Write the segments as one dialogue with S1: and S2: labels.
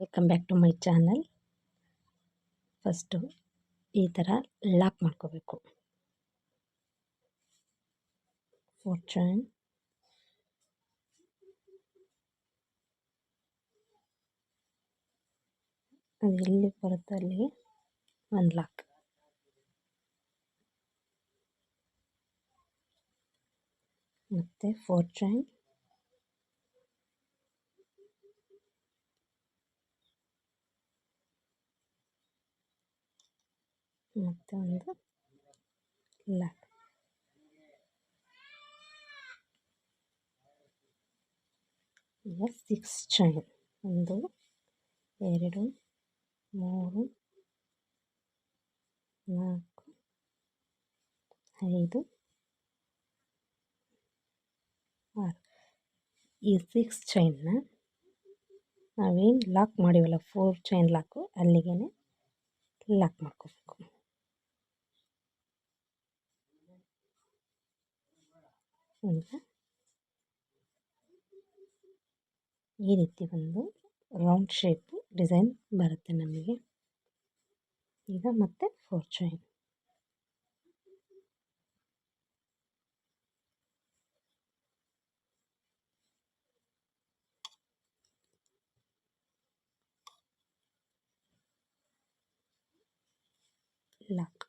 S1: Welcome back to my channel first ಈ ಥರ lock ಮಾಡ್ಕೋಬೇಕು ಫೋರ್ಚನ್ ಅದು ಎಲ್ಲಿ ಬರುತ್ತೆ ಅಲ್ಲಿ ಒಂದು ಲಾಕ್ ಮತ್ತು ಫೋರ್ಚನ್ ಮತ್ತು ಒಂದು ಲಾಕ್ ಈಗ ಸಿಕ್ಸ್ ಚೈನ್ ಒಂದು ಎರಡು ಮೂರು ನಾಲ್ಕು ಐದು ಆರು ಈ ಸಿಕ್ಸ್ ಚೈನ್ನ ನಾವೇನು ಲಾಕ್ ಮಾಡಿವಲ್ಲ ಫೋರ್ ಚೈನ್ ಲಾಕು ಅಲ್ಲಿಗೆ ಲಾಕ್ ಮಾಡ್ಕೋಬೇಕು ಈ ರೀತಿ ಒಂದು ರೌಂಡ್ ಶೇಪ್ ಡಿಸೈನ್ ಬರುತ್ತೆ ನಮಗೆ ಈಗ ಮತ್ತೆ ಫೋರ್ ಚೈನ್ ಲಾಕ್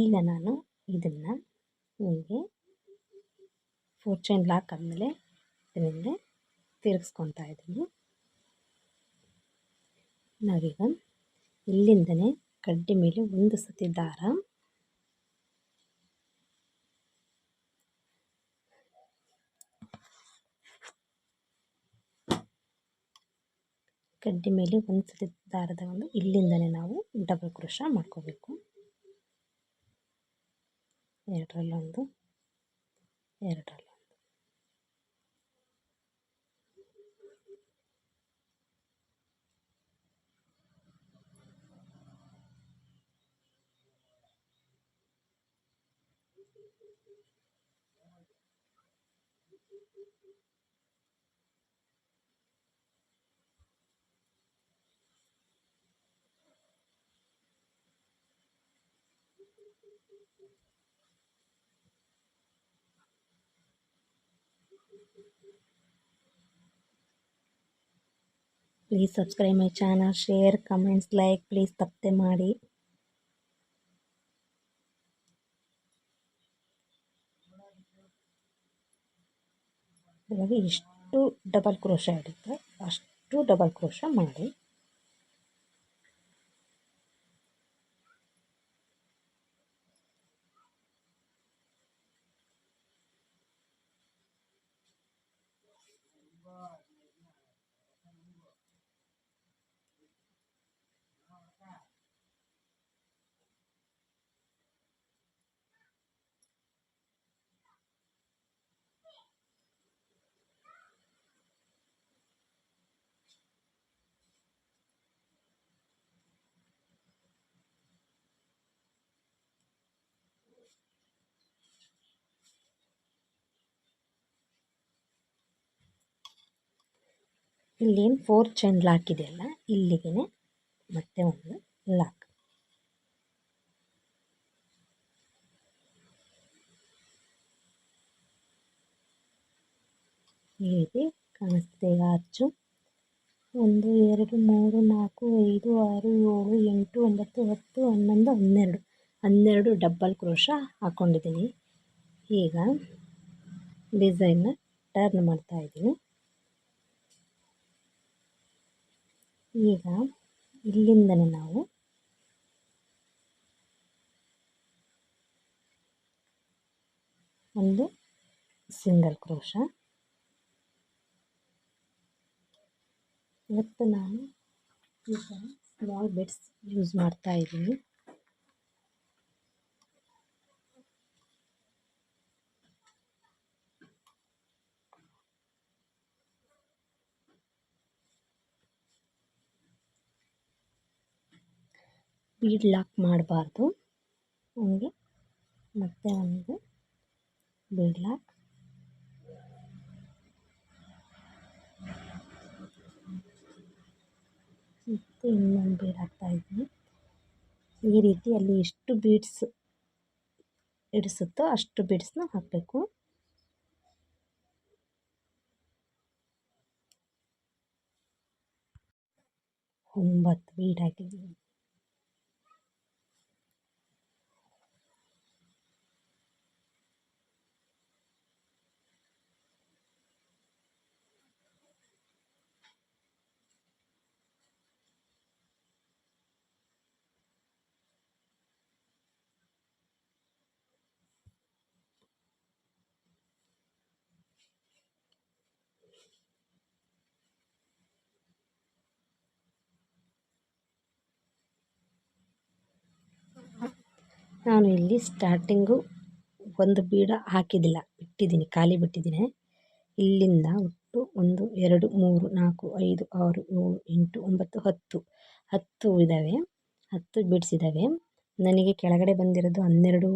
S1: ಈಗ ನಾನು ಇದನ್ನು ನಿಮಗೆ ಫೋರ್ ಚೈನ್ ಲಾಕ್ ಆದಮೇಲೆ ಇದರಿಂದ ತಿರುಗಿಸ್ಕೊತಾ ಇದ್ದೀನಿ ನಾವೀಗ ಇಲ್ಲಿಂದನೇ ಕಡ್ಡಿ ಮೇಲೆ ಒಂದು ಸತಿ ದಾರ ಕಡ್ಡಿ ಮೇಲೆ ಒಂದು ಸರಿ ದಾರದ ಒಂದು ಇಲ್ಲಿಂದಲೇ ನಾವು ಡಬಲ್ ಕ್ರೋಶ ಮಾಡ್ಕೋಬೇಕು ಎರಡರಲ್ಲೊಂದು ಎರಡರಲ್ಲೊಂದು please subscribe my channel share comments like please तप्ते माड़ी डबल क्रोश अस्टू डबल क्रोश माड़ी ಇಲ್ಲಿ ಏನು ಫೋರ್ ಚೈನ್ ಲಾಕ್ ಇದೆಯಲ್ಲ ಇಲ್ಲಿಗೆ ಮತ್ತೆ ಒಂದು ಲಾಕ್ ಈ ಕಾಣಿಸ್ತಿದೆ ಈಗ ಅಚ್ಚು ಒಂದು ಎರಡು ಮೂರು ನಾಲ್ಕು ಐದು ಆರು ಏಳು ಎಂಟು ಒಂಬತ್ತು ಹತ್ತು ಹನ್ನೊಂದು ಹನ್ನೆರಡು ಹನ್ನೆರಡು ಡಬ್ಬಲ್ ಕ್ರೋಶ ಹಾಕ್ಕೊಂಡಿದ್ದೀನಿ ಈಗ ಡಿಸೈನ್ನ ಟರ್ನ್ ಮಾಡ್ತಾ ಇದ್ದೀನಿ ಈಗ ಇಲ್ಲಿಂದಲೇ ನಾವು ಒಂದು ಸಿಂಗಲ್ ಕ್ರೋಶ ಇವತ್ತು ನಾನು ಈ ಥರ ಸ್ಮಾಲ್ ಬೆಡ್ಸ್ ಯೂಸ್ ಮಾಡ್ತಾ ಇದ್ದೀನಿ ಬೀಡ್ ಲಾಕ್ ಮಾಡಬಾರ್ದು ಹಂಗೆ ಮತ್ತೆ ಒಂದು ಬೀಡ್ ಲಾಕ್ ಮತ್ತು ಇನ್ನೊಂದು ಬೀಡ್ ಹಾಕ್ತಾಯಿದ್ದೀನಿ ಈ ರೀತಿ ಅಲ್ಲಿ ಎಷ್ಟು ಬೀಡ್ಸ್ ಇಡಿಸುತ್ತೋ ಅಷ್ಟು ಬೀಡ್ಸ್ನ ಹಾಕಬೇಕು ಒಂಬತ್ತು ಬೀಡ್ ಹಾಕಿದ್ದೀನಿ ನಾನು ಇಲ್ಲಿ ಸ್ಟಾರ್ಟಿಂಗು ಒಂದು ಬೀಡ ಹಾಕಿದ್ದಿಲ್ಲ ಬಿಟ್ಟಿದ್ದೀನಿ ಖಾಲಿ ಬಿಟ್ಟಿದ್ದೀನಿ ಇಲ್ಲಿಂದ ಒಟ್ಟು ಒಂದು ಎರಡು ಮೂರು ನಾಲ್ಕು ಐದು ಆರು ಏಳು ಎಂಟು ಒಂಬತ್ತು ಹತ್ತು ಹತ್ತು ಇದ್ದಾವೆ ಹತ್ತು ಬೀಡ್ಸ್ ಇದ್ದಾವೆ ನನಗೆ ಕೆಳಗಡೆ ಬಂದಿರೋದು ಹನ್ನೆರಡು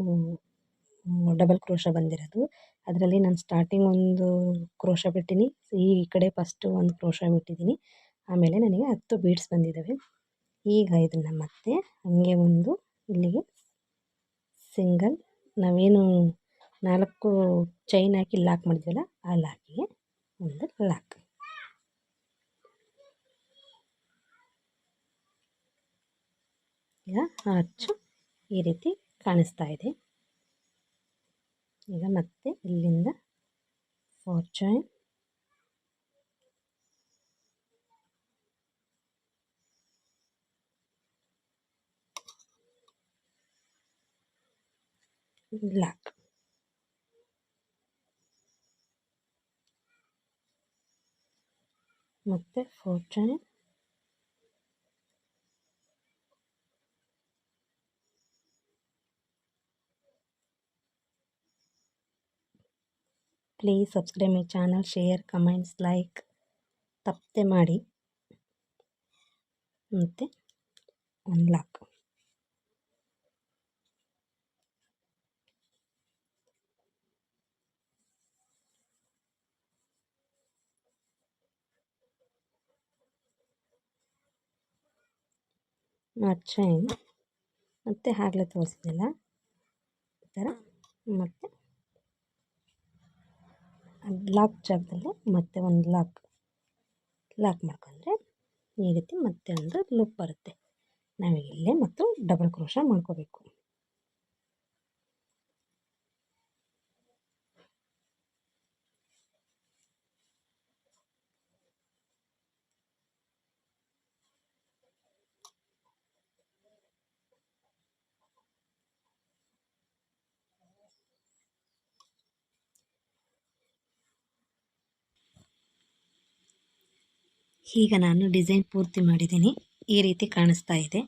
S1: ಡಬಲ್ ಕ್ರೋಶ ಬಂದಿರೋದು ಅದರಲ್ಲಿ ನಾನು ಸ್ಟಾರ್ಟಿಂಗ್ ಒಂದು ಕ್ರೋಶ ಬಿಟ್ಟಿನಿ ಈ ಕಡೆ ಫಸ್ಟು ಒಂದು ಕ್ರೋಶ ಬಿಟ್ಟಿದ್ದೀನಿ ಆಮೇಲೆ ನನಗೆ ಹತ್ತು ಬೀಡ್ಸ್ ಬಂದಿದ್ದಾವೆ ಈಗ ಇದನ್ನು ಮತ್ತೆ ಹಂಗೆ ಒಂದು ಇಲ್ಲಿಗೆ ಸಿಂಗಲ್ ನಾವೇನು ನಾಲ್ಕು ಚೈನ್ ಹಾಕಿ ಲಾಕ್ ಮಾಡಿದ್ವಲ್ಲ ಆ ಲಾಕಿಗೆ ಒಂದು ಲಾಕ್ ಈಗ ಆ ಅಚ್ಚು ಈ ರೀತಿ ಕಾಣಿಸ್ತಾ ಇದೆ ಈಗ ಮತ್ತೆ ಇಲ್ಲಿಂದ ಫೋರ್ black. ಮತ್ತು fourteen please subscribe my channel share comments like ತಪ್ಪದೆ ಮಾಡಿ ಮತ್ತು ಒನ್ ಲಾಕ್ ನಾಟ್ ಚೈನ್ ಮತ್ತು ಆಗಲೇ ತೋರಿಸಿದೆಲ್ಲ ಈ ಥರ ಮತ್ತು ಲಾಕ್ ಜಾಗದಲ್ಲಿ ಮತ್ತೆ ಒಂದು ಲಾಕ್ ಲಾಕ್ ಮಾಡ್ಕೊಂಡ್ರೆ ಈ ರೀತಿ ಮತ್ತೆ ಒಂದು ಲುಪ್ ಬರುತ್ತೆ ನಾವು ಇಲ್ಲೇ ಮತ್ತು ಡಬಲ್ ಕ್ರೋಶ ಮಾಡ್ಕೋಬೇಕು ಈಗ ನಾನು ಡಿಸೈನ್ ಪೂರ್ತಿ ಮಾಡಿದ್ದೀನಿ ಈ ರೀತಿ ಕಾಣಿಸ್ತಾ ಇದೆ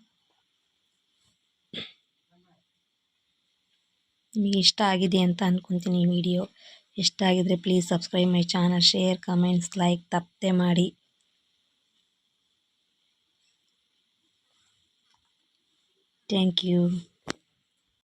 S1: ನಿಮಗೆ ಇಷ್ಟ ಆಗಿದೆ ಅಂತ ಅಂದ್ಕೊತೀನಿ ವಿಡಿಯೋ ಇಷ್ಟ ಆಗಿದ್ರೆ please subscribe my channel share comments like ತಪ್ಪದೆ ಮಾಡಿ ಥ್ಯಾಂಕ್ ಯು